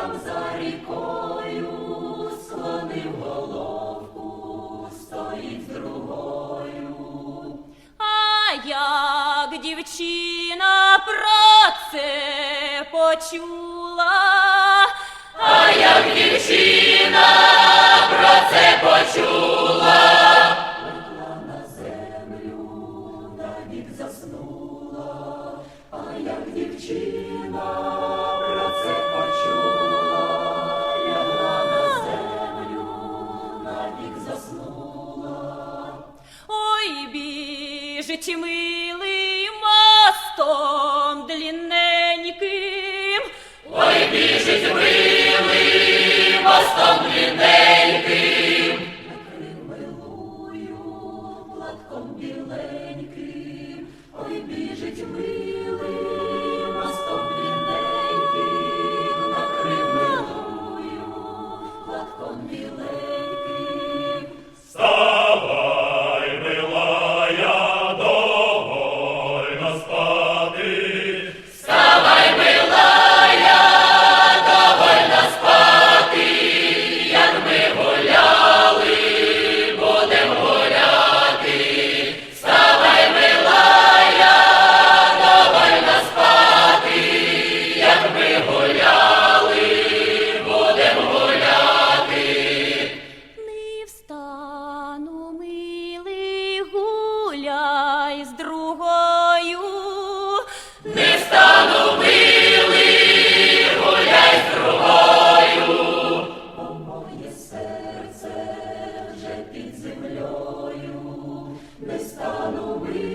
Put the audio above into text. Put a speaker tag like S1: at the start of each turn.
S1: Там за рікою,
S2: склонив головку, стоїть другою. А
S1: як дівчина про це почула,
S2: А як дівчина про це почула, легла на землю, навік заснула, а як дівчина
S1: біжить милий мостом длинненьким,
S2: Ой, біжить милий мостом длинненьким, накрив милую платком біленьким, ой, біжить милий мостом длинненьким, накрив милую платком біленьким. Землею. Не стану милий,